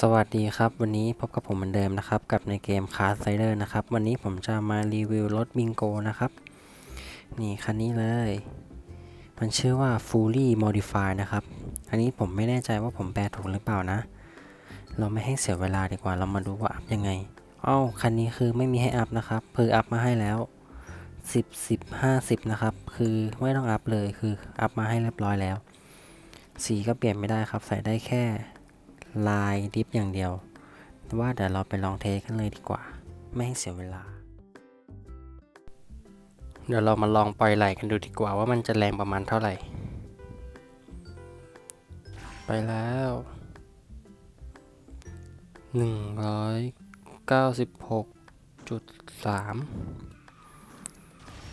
สวัสดีครับ วันนี้พบกับผมเหมือนเดิมนะครับ กับในเกม Car s i d e r นะครับ วันนี้ผมจะมารีวิวรถบิงโกนะครับ นี่คันนี้เลย มันชื่อว่า Fully Modify นะครับ อันนี้ผมไม่แน่ใจว่าผมแปลถูกหรือเปล่านะ เราไม่ให้เสียเวลาดีกว่าเรามาดูว่าอัพยังไงอ้าวคันนี้คือไม่มีให้อัพนะครับเพิ่งอัพมาให้แล้ว 10 10 50 นะครับ คือไม่ต้องอัพเลยคืออัพมาให้เรียบร้อยแล้ว สีก็เปลี่ยนไม่ได้ครับใส่ได้แค่ ลายดิฟอย่างเดียวว่าเดี๋ยวเราไปลองเทสกันเลยดีกว่า ไม่ให้เสียเวลา เดี๋ยวเรามาลองปล่อยไหลกันดูดีกว่าว่ามันจะแรงประมาณเท่าไหร่ ไปแล้วหนึ่งร้อยเก้าสิบหกจุดสาม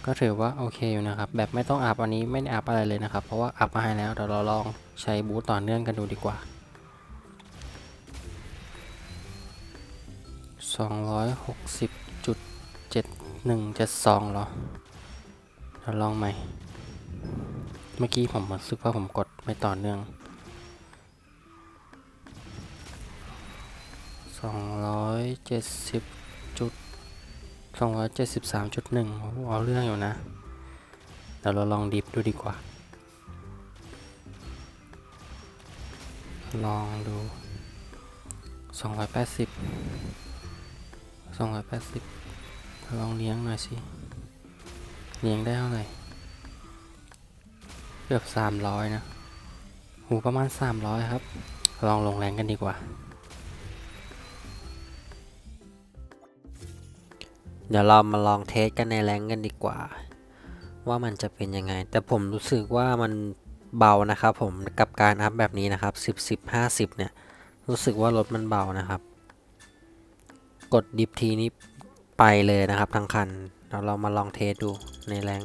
ก็ถือว่าโอเคอยู่นะครับ แบบไม่ต้องอัพอันนี้ไม่ได้อัพอะไรเลยนะครับ เพราะว่าอัพมาให้แล้วเดี๋ยวเราลองใช้บูตต่อเนื่องกันดูดีกว่า สองร้อยหกสิบจุดเจ็ดหนึ่งเจ็ดสองเหรอเราลองใหม่ เมื่อกี้ผมรู้สึกว่าผมกดไม่ต่อเนื่องสองร้อยเจ็ดสิบจุดสองร้อยเจ็ดสิบสามจุดหนึ่งเอาเรื่องอยู่นะเดี๋ยวเราลองดิฟดูดีกว่า ลองดูสองร้อยแปดสิบ สองร้อยแปดสิบลองเลี้ยงหน่อยสิ เลี้ยงได้เท่าไหร่ เกือบสามร้อยนะ หูประมาณสามร้อยครับ ลองลงแรงกันดีกว่า เดี๋ยวเรามาลองเทสกันในแรงกันดีกว่า ว่ามันจะเป็นยังไง แต่ผมรู้สึกว่ามันเบานะครับผมกับการอัพแบบนี้นะครับ 10 10 50 เนี่ย รู้สึกว่ารถมันเบานะครับ กดดิฟทีนี้ไปเลยนะครับทั้งคันเราเรามาลองเทสดูในแรง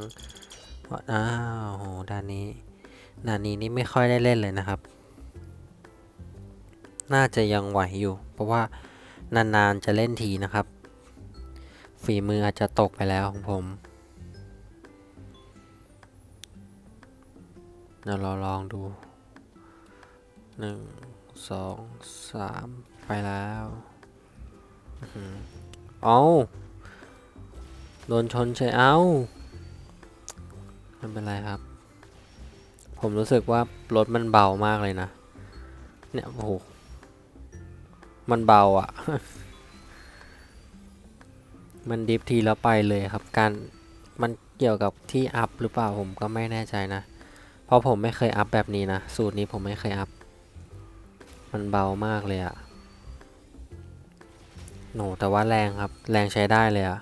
ว่าอ้าวโหด้านนี้ด้านนี้นี่ไม่ค่อยได้เล่นเลยนะครับ น่าจะยังไหวอยู่ เพราะว่านานๆจะเล่นทีนะครับ ฝีมืออาจจะตกไปแล้วของผมเดี๋ยวเราลองดูหนึ่งสองสามไปแล้ว เอาโดนชนใช่เอาไม่เป็นไรครับ ผมรู้สึกว่ารถมันเบามากเลยนะ เนี่ยโอ้โห มันเบาอะ่ะ มันดิฟทีแล้วไปเลยครับ การมันเกี่ยวกับที่อัพหรือเปล่าผมก็ไม่แน่ใจนะ เพราะผมไม่เคยอัพแบบนี้นะ สูตรนี้ผมไม่เคยอัพ มันเบามากเลยอะ โหนแต่ว่าแรงครับ แรงใช้ได้เลยอะ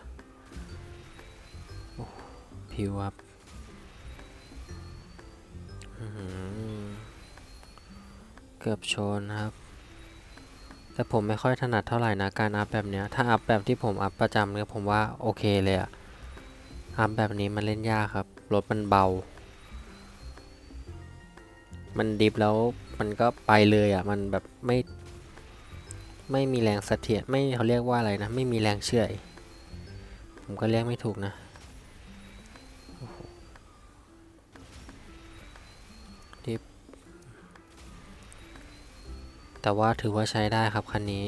ผิวครับเกือบชนครับ แต่ผมไม่ค่อยถนัดเท่าไหร่นะการอัพแบบเนี้ย ถ้าอัพแบบที่ผมอัพประจำเนี่ยผมว่าโอเคเลยอะอัพแบบนี้มันเล่นยากครับ รถมันเบา มันดิฟแล้วมันก็ไปเลยอะมันแบบไม่ ไม่มีแรงเสถียรไม่เขาเรียกว่าอะไรนะ ไม่มีแรงเฉื่อยผมก็เรียกไม่ถูกนะดิฟแต่ว่าถือว่าใช้ได้ครับคันนี้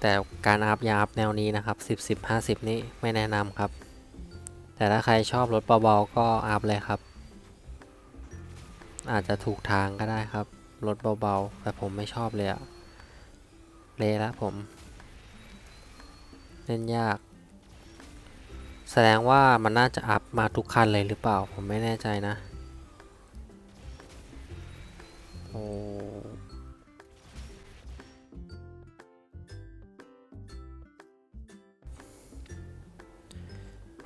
แต่การอัพยาอัพแนวนี้นะครับ 10 10 50 นี่ไม่แนะนำครับ แต่ถ้าใครชอบรถเบาๆก็อัพเลยครับ อาจจะถูกทางก็ได้ครับ รถเบาๆ แต่ผมไม่ชอบเลยอะเละละผม เล่นยาก แสดงว่ามันน่าจะอัพมาทุกคันเลยหรือเปล่า ผมไม่แน่ใจนะ โอ้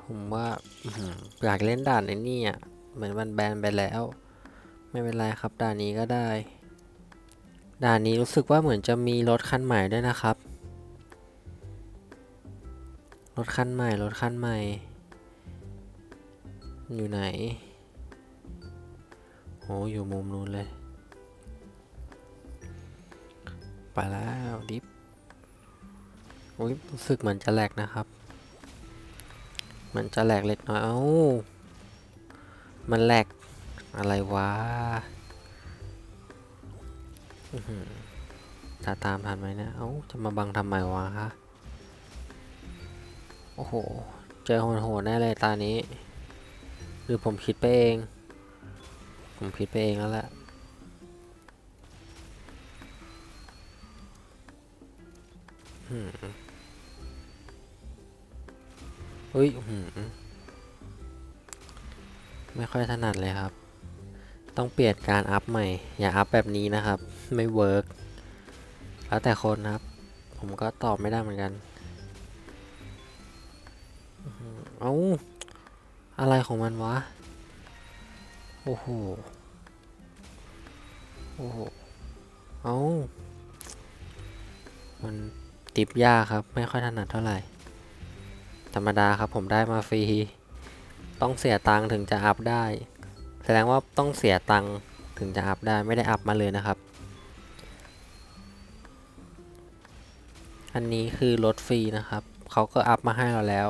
ผมว่าอื้อหืออยากเล่นด่านไอ้นี่อะ เหมือนมันแบนไปแล้ว ไม่เป็นไรครับด่านนี้ก็ได้ ด่านนี้รู้สึกว่าเหมือนจะมีรถคันใหม่ด้วยนะครับ รถคันใหม่ รถคันใหม่ อยู่ไหนโอ้อยู่มุมนู้นเลย ไปแล้วดิฟอุ้ยรู้สึกเหมือนจะแหลกนะครับเหมือนจะแหลกเล็กน้อย เอ้า มันแหลกอะไรวะ ถ้าตามทันไหมเนะเอ้า จะมาบังทำไมวะคะโอ้โห เจอโหดๆแน่เลยตานี้ หรือผมคิดไปเอง ผมคิดไปเองแล้วแหละหืมเฮ้ยหืมไม่ค่อยถนัดเลยครับ ต้องเปลี่ยนการอัพใหม่ อย่าอัพแบบนี้นะครับ ไม่เวิร์กแล้วแต่คนครับ ผมก็ตอบไม่ได้เหมือนกันอื้อหือเอ้าอะไรของมันวะ โอ้โห โอ้โห เอ้ามันติบยากครับ ไม่ค่อยถนัดเท่าไหร่ ธรรมดาครับผมได้มาฟรี ต้องเสียตังค์ถึงจะอัพได้ แสดงว่าต้องเสียตังค์ถึงจะอัพได้ไม่ได้อัพมาเลยนะครับ อันนี้คือรถฟรีนะครับ เขาก็อัพมาให้เราแล้ว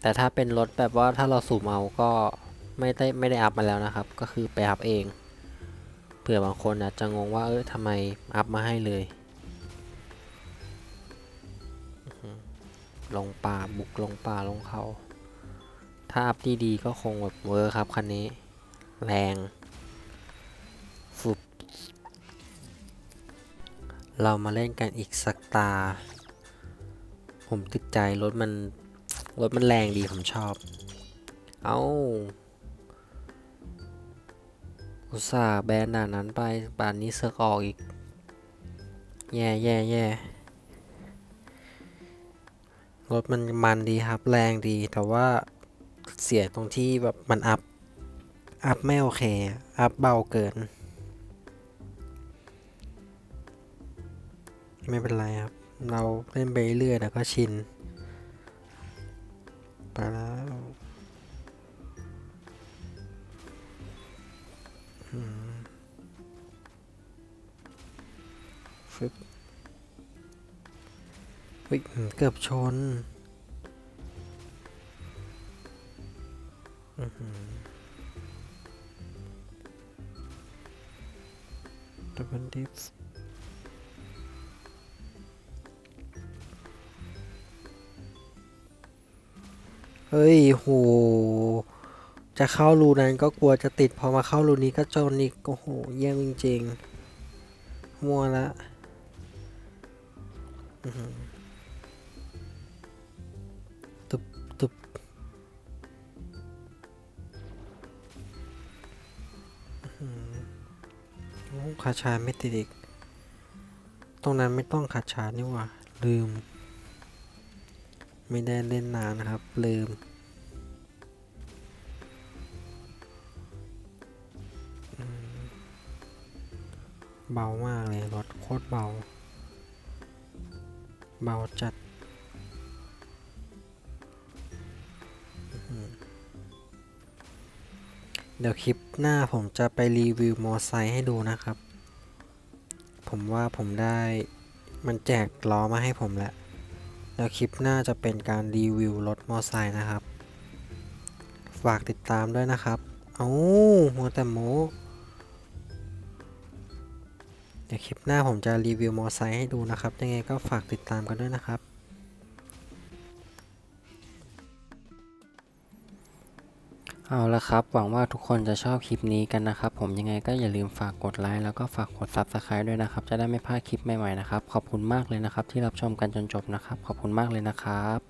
แต่ถ้าเป็นรถแบบว่าถ้าเราสุ่มเอาก็ไม่ได้ไม่ได้อัพมาแล้วนะครับ ก็คือไปอัพเอง เผื่อบางคนอาจจะงงว่าเออทำไมอัพมาให้เลย ลงป่าบุกลงป่าลงเขา ถ้าอัพดีๆก็คงแบบเวอร์ครับคันนี้ แรงฟุบเรามาเล่นกันอีกสักตา ผมติดใจรถมัน รถมันแรงดีผมชอบ เอาอุตส่าห์แบนด่านนั้นไปป่านนี้เสือกออกอีก แย่แย่แย่รถมันมันดีครับ แรงดีแต่ว่า เสียตรงที่แบบมันอัพ อัพไม่โอเค อัพเบาเกิน ไม่เป็นไรครับ เราเล่นไปเรื่อยแล้วก็ชินไปแล้วฟึบเกือบชน ดับเบิลดิฟเฮ้ย โห จะเข้ารูนั้นก็กลัวจะติด พอมาเข้ารูนี้ก็จนอีก โอ้โห เยี่ยมจริงๆ มัวละ อือ คาชาไม่ติดอีก ตรงนั้นไม่ต้องคาชานี่ว่าลืม ไม่ได้เล่นนานนะครับ ลืม เบามากเลย รถโคตรเบา เบาจัด อื เดี๋ยวคลิปหน้าผมจะไปรีวิวมอไซค์ให้ดูนะครับ ผมว่าผมได้มันแจกล้อมาให้ผมแล้วแล้วคลิปหน้าจะเป็นการรีวิวรถมอไซค์นะครับ ฝากติดตามด้วยนะครับ เอาหัวแต่โมเดี๋ยวคลิปหน้าผมจะรีวิวมอไซค์ให้ดูนะครับ ยังไงก็ฝากติดตามกันด้วยนะครับ เอาละครับ หวังว่าทุกคนจะชอบคลิปนี้กันนะครับ ผมยังไงก็อย่าลืมฝากกดไลค์แล้วก็ฝากกด Subscribe ด้วยนะครับ จะได้ไม่พลาดคลิปใหม่ๆนะครับ ขอบคุณมากเลยนะครับ ที่รับชมกันจนจบนะครับ ขอบคุณมากเลยนะครับ